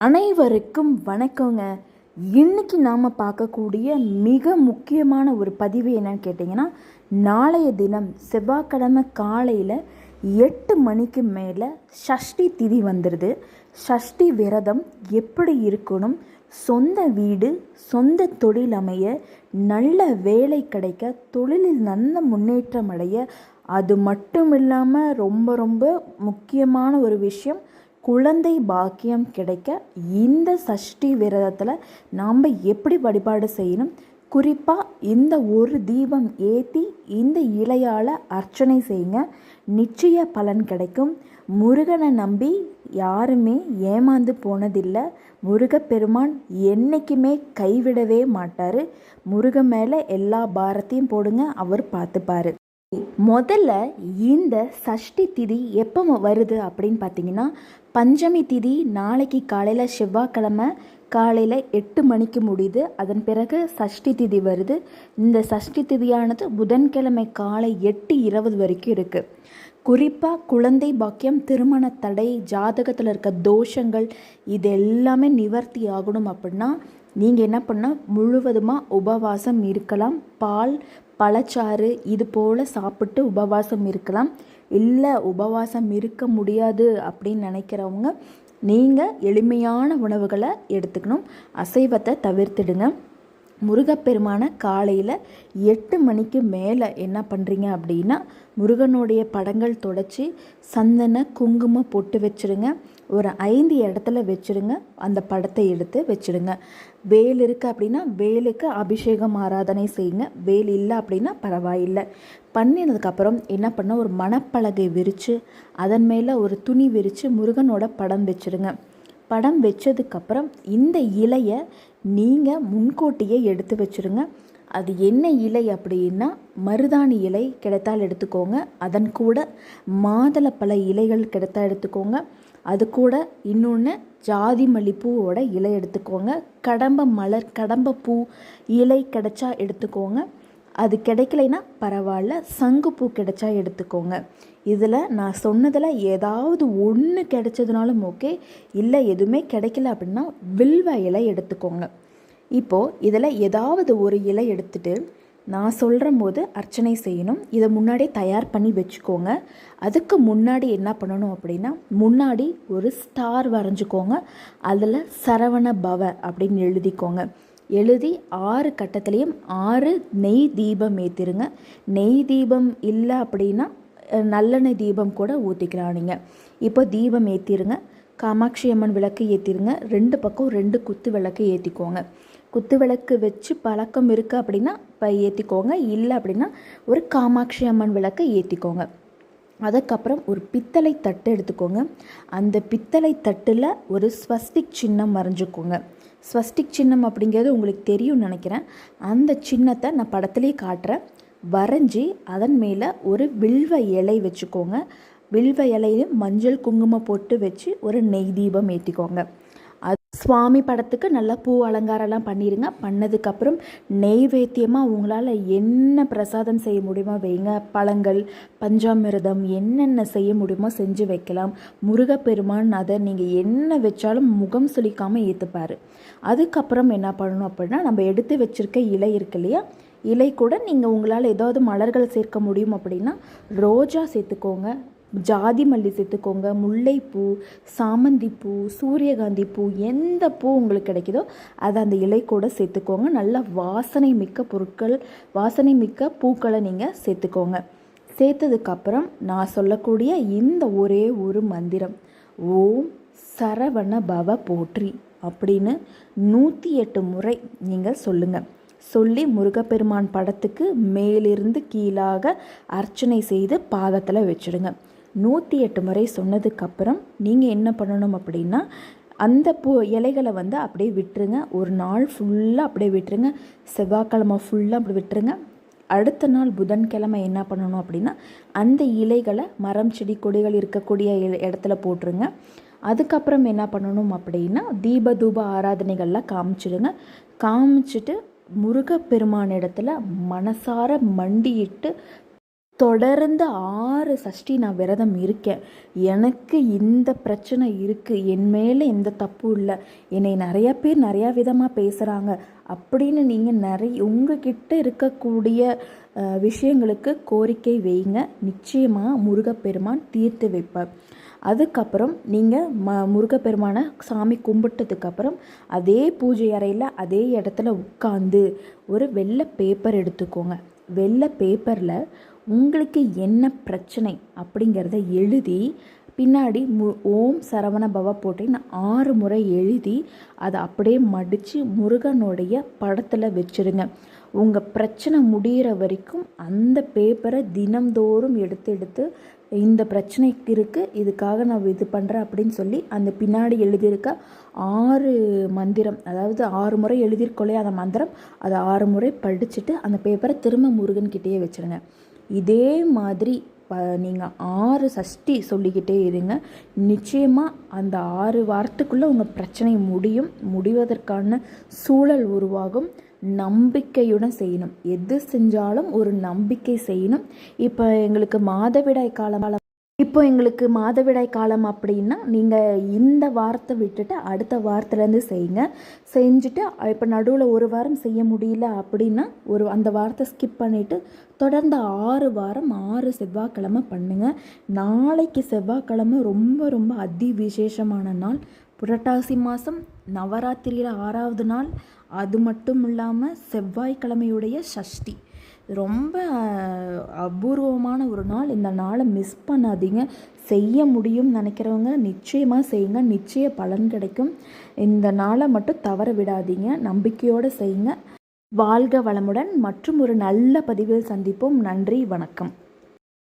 அனைவருக்கும் வணக்கங்க. இன்னைக்கு நாம் பார்க்கக்கூடிய மிக முக்கியமான ஒரு பதிவு என்னன்னு கேட்டிங்கன்னா நாளைய தினம் செவ்வாய்க்கிழமை காலையில் எட்டு மணிக்கு மேலே சஷ்டி திதி வந்துடுது ஷஷ்டி விரதம் எப்படி இருக்கணும் சொந்த வீடு சொந்த தொழில் அமைய நல்ல வேலை கிடைக்க தொழிலில் நல்ல முன்னேற்றம் அடைய அது மட்டும் இல்லாமல் ரொம்ப ரொம்ப முக்கியமான ஒரு விஷயம் குழந்தை பாக்கியம் கிடைக்க இந்த சஷ்டி விரதத்தில் நாம் எப்படி வழிபாடு செய்யணும்? குறிப்பாக இந்த ஒரு தீபம் ஏற்றி இந்த இலையால் அர்ச்சனை செய்யுங்க. நிச்சய பலன் கிடைக்கும். முருகனை நம்பி யாருமே ஏமாந்து போனதில்லை. முருகப்பெருமான் என்றைக்குமே கைவிடவே மாட்டார். முருகன் மேலே எல்லா பாரத்தையும் போடுங்க அவர் பார்த்துப்பாரு. முதல்ல இந்த சஷ்டி திதி எப்போ வருது அப்படின்னு பார்த்தீங்கன்னா பஞ்சமி திதி நாளைக்கு காலையில் செவ்வாய்க்கிழமை காலையில் எட்டு மணிக்கு முடியுது. அதன் பிறகு சஷ்டி திதி வருது. இந்த சஷ்டி திதியானது புதன்கிழமை காலை எட்டு இருபது வரைக்கும் இருக்குது குறிப்பாக குழந்தை பாக்கியம் திருமண தடை ஜாதகத்தில் இருக்க தோஷங்கள் இது எல்லாமே நிவர்த்தி ஆகணும் அப்படின்னா நீங்கள் என்ன பண்ணால் முழுவதுமாக உபவாசம் இருக்கலாம். பால் பழச்சாறு இது போல் சாப்பிட்டு உபவாசம் இருக்கலாம். இல்லை உபவாசம் இருக்க முடியாது அப்படின்னு நினைக்கிறவங்க நீங்கள் எளிமையான உணவுகளை எடுத்துக்கணும். அசைவத்தை தவிர்த்துடுங்க. முருகப்பெருமான காலையில் எட்டு மணிக்கு மேலே என்ன பண்ணுறீங்க அப்படின்னா முருகனுடைய படங்கள் தொடச்சி சந்தன குங்குமம் போட்டு வச்சுருங்க. ஒரு ஐந்து இடத்துல வச்சுருங்க. அந்த படத்தை எடுத்து வச்சுடுங்க. வேல் இருக்குது அப்படின்னா வேலுக்கு அபிஷேகம் ஆராதனை செய்யுங்க. வேல் இல்லை அப்படின்னா பரவாயில்லை. பண்ணினதுக்கப்புறம் என்ன பண்ண? ஒரு மணப்பலகை விரித்து அதன் மேலே ஒரு துணி விரித்து முருகனோட படம் வச்சுடுங்க படம் வச்சதுக்கப்புறம் இந்த இலையை நீங்கள் முன்கூட்டியே எடுத்து வச்சுருங்க. அது என்ன இலை அப்படின்னா மருதாணி இலை கிடைத்தால் எடுத்துக்கோங்க. அதன் கூட மாதுளப்பழ இலைகள் கிடைத்தால் எடுத்துக்கோங்க. அது கூட இன்னொன்று ஜாதி மல்லிப்பூவோட இலை எடுத்துக்கோங்க. கடம்ப மலர் கடம்ப பூ இலை கிடைச்சா எடுத்துக்கோங்க. அது கிடைக்கலைன்னா பரவாயில்ல சங்குப்பூ கிடைச்சா எடுத்துக்கோங்க. இதில் நான் சொன்னதில் ஏதாவது ஒன்று கிடைச்சதுனாலும் ஓகே இல்லை எதுவுமே கிடைக்கல அப்படின்னா வில்வ இலை எடுத்துக்கோங்க. இப்போது இதில் ஏதாவது ஒரு இலை எடுத்துகிட்டு நான் சொல்கிற போது அர்ச்சனை செய்யணும். இதை முன்னாடியே தயார் பண்ணி வச்சுக்கோங்க. அதுக்கு முன்னாடி என்ன பண்ணணும் அப்படின்னா முன்னாடி ஒரு ஸ்டார் வரைஞ்சிக்கோங்க. அதில் சரவண பவ அப்படின்னு எழுதிக்கோங்க. எழுதி ஆறு கட்டத்துலேயும் ஆறு நெய் தீபம் ஏற்றிருங்க நெய் தீபம் இல்லை அப்படின்னா நல்லெண்ணெய் தீபம் கூட ஊற்றிக்கலாம் நீங்கள் இப்போ தீபம் ஏற்றிருங்க காமாட்சி அம்மன் விளக்கு ஏற்றிருங்க ரெண்டு பக்கம் ரெண்டு குத்து விளக்கு ஏற்றிக்கோங்க குத்து விளக்கு வச்சு பழக்கம் இருக்குது அப்படின்னா இப்போ ஏற்றிக்கோங்க இல்லை அப்படின்னா ஒரு காமாட்சி அம்மன் விளக்கை ஏற்றிக்கோங்க அதுக்கப்புறம் ஒரு பித்தளை தட்டு எடுத்துக்கோங்க. அந்த பித்தளை தட்டில் ஒரு ஸ்வஸ்டிக் சின்னம் வரைஞ்சிக்கோங்க. ஸ்வஸ்டிக் சின்னம் அப்படிங்கிறது உங்களுக்கு தெரியும்னு நினைக்கிறேன். அந்த சின்னத்தை நான் படத்துலேயே காட்டுறேன். வரைஞ்சி அதன் மேலே ஒரு வில்வ இலை வச்சுக்கோங்க. வில்வ இலையில மஞ்சள் குங்குமம் போட்டு வச்சு ஒரு நெய் தீபம் ஏற்றிக்கோங்க சுவாமி படத்துக்கு நல்லா பூ அலங்காரம்லாம் பண்ணிடுங்க பண்ணதுக்கப்புறம் நெய்வேத்தியமாக உங்களால் என்ன பிரசாதம் செய்ய முடியுமோ வைங்க. பழங்கள் பஞ்சாமிரதம் என்னென்ன செய்ய முடியுமோ செஞ்சு வைக்கலாம். முருகப்பெருமான் அதை நீங்கள் என்ன வச்சாலும் முகம் சுளிக்காமல் ஏற்றுப்பார் அதுக்கப்புறம் என்ன பண்ணணும் அப்படின்னா நம்ம எடுத்து வச்சுருக்க இலை இருக்கு இல்லையா? இலை கூட நீங்கள் உங்களால் ஏதாவது மலர்கள் சேர்க்க முடியும் அப்படின்னா ரோஜா சேர்த்துக்கோங்க. ஜாதி மல்லி சேர்த்துக்கோங்க முல்லைப்பூ சாமந்திப்பூ சூரியகாந்தி பூ எந்த பூ உங்களுக்கு கிடைக்குதோ அதை அந்த இலை கூட சேர்த்துக்கோங்க. நல்ல வாசனை மிக்க பொருட்கள் வாசனை மிக்க பூக்களை நீங்கள் சேர்த்துக்கோங்க. சேர்த்ததுக்கப்புறம் நான் சொல்லக்கூடிய இந்த ஒரே ஒரு மந்திரம் ஓம் சரவண பவ போற்றி அப்படின்னு நூற்றி எட்டு முறை நீங்கள் சொல்லுங்கள் சொல்லி முருகப்பெருமான் படத்துக்கு மேலிருந்து கீழாக அர்ச்சனை செய்து பாதத்தில் வச்சுடுங்க. நூற்றி எட்டு முறை சொன்னதுக்கப்புறம் நீங்கள் என்ன பண்ணணும் அப்படின்னா அந்த பூ இலைகளை வந்து அப்படியே விட்டுருங்க. ஒரு நாள் ஃபுல்லாக அப்படியே விட்டுருங்க. செவ்வாய்க்கிழமை ஃபுல்லாக அப்படி விட்டுருங்க. அடுத்த நாள் புதன்கிழமை என்ன பண்ணணும் அப்படின்னா அந்த இலைகளை மரம் செடி கொடிகள் இருக்கக்கூடிய இடத்துல போட்டுருங்க. அதுக்கப்புறம் என்ன பண்ணணும் அப்படின்னா தீப தூப ஆராதனைகள்லாம் காமிச்சிடுங்க. காமிச்சிட்டு முருகப்பெருமான இடத்துல மனசார மண்டியிட்டு தொடர்ந்து ஆறு சஷ்டி நான் விரதம் இருக்கேன். எனக்கு இந்த பிரச்சனை இருக்குது என் மேலே எந்த தப்பும் இல்லை. என்னை நிறையா பேர் நிறையா விதமாக பேசுகிறாங்க அப்படின்னு நீங்கள் நிறைய உங்ககிட்ட இருக்கக்கூடிய விஷயங்களுக்கு கோரிக்கை வைங்க. நிச்சயமாக முருகப்பெருமான் தீர்த்து வைப்பார். அதுக்கப்புறம் நீங்கள் ம முருகப்பெருமானை சாமி கும்பிட்டதுக்கப்புறம் அதே பூஜை அறையில் அதே இடத்துல உட்காந்து ஒரு வெள்ளை பேப்பர் எடுத்துக்கோங்க. வெள்ளை பேப்பரில் உங்களுக்கு என்ன பிரச்சனை அப்படிங்கிறத எழுதி பின்னாடி மு ஓம் சரவண பவ போட்டு ஆறு முறை எழுதி அதை அப்படியே மடித்து முருகனுடைய படத்தில் வச்சுருங்க உங்கள் பிரச்சனை முடிகிற வரைக்கும் அந்த பேப்பரை தினம்தோறும் எடுத்து எடுத்து இந்த பிரச்சனைக்கு இருக்குது இதுக்காக நான் இது பண்ணுறேன் அப்படின்னு சொல்லி அந்த பின்னாடி எழுதியிருக்க ஆறு மந்திரம் அதாவது ஆறு முறை எழுதியிருக்கோலே அந்த மந்திரம் அதை ஆறு முறை படிச்சுட்டு அந்த பேப்பரை திரும்ப முருகன்கிட்டேயே வச்சுருங்க இதே மாதிரி ப நீங்கள் ஆறு சஷ்டி சொல்லிக்கிட்டே இருங்க. நிச்சயமாக அந்த ஆறு வாரத்துக்குள்ளே உங்கள் பிரச்சனை முடியும். முடிவதற்கான சூழல் உருவாகும். நம்பிக்கையுடன் செய்யணும். எது செஞ்சாலும் ஒரு நம்பிக்கை செய்யணும். இப்போ எங்களுக்கு மாதவிடாய் காலம் இப்போ எங்களுக்கு மாதவிடாய் காலம் அப்படின்னா நீங்கள் இந்த வாரத்தை விட்டுட்டு அடுத்த வாரத்துலேருந்து செய்யுங்க. செஞ்சுட்டு இப்போ நடுவில் ஒரு வாரம் செய்ய முடியல அப்படின்னா ஒரு அந்த வாரத்தை ஸ்கிப் பண்ணிவிட்டு தொடர்ந்து ஆறு வாரம் ஆறு செவ்வாய்க்கிழமை பண்ணுங்கள் நாளைக்கு செவ்வாய்க்கிழமை ரொம்ப ரொம்ப அதி விசேஷமான நாள். புரட்டாசி மாதம் நவராத்திரியில் ஆறாவது நாள். அது மட்டும் இல்லாமல் செவ்வாய்க்கிழமையுடைய சஷ்டி ரொம்ப அபூர்வமான ஒரு நாள். இந்த நாளை மிஸ் பண்ணாதீங்க. செய்ய முடியும் நினைக்கிறவங்க நிச்சயமாக செய்யுங்க. நிச்சய பலன் கிடைக்கும். இந்த நாளை மட்டும் தவற விடாதீங்க. நம்பிக்கையோடு செய்யுங்க. வாழ்க வளமுடன். மற்றும் ஒரு நல்ல பதிவில் சந்திப்போம். நன்றி. வணக்கம்.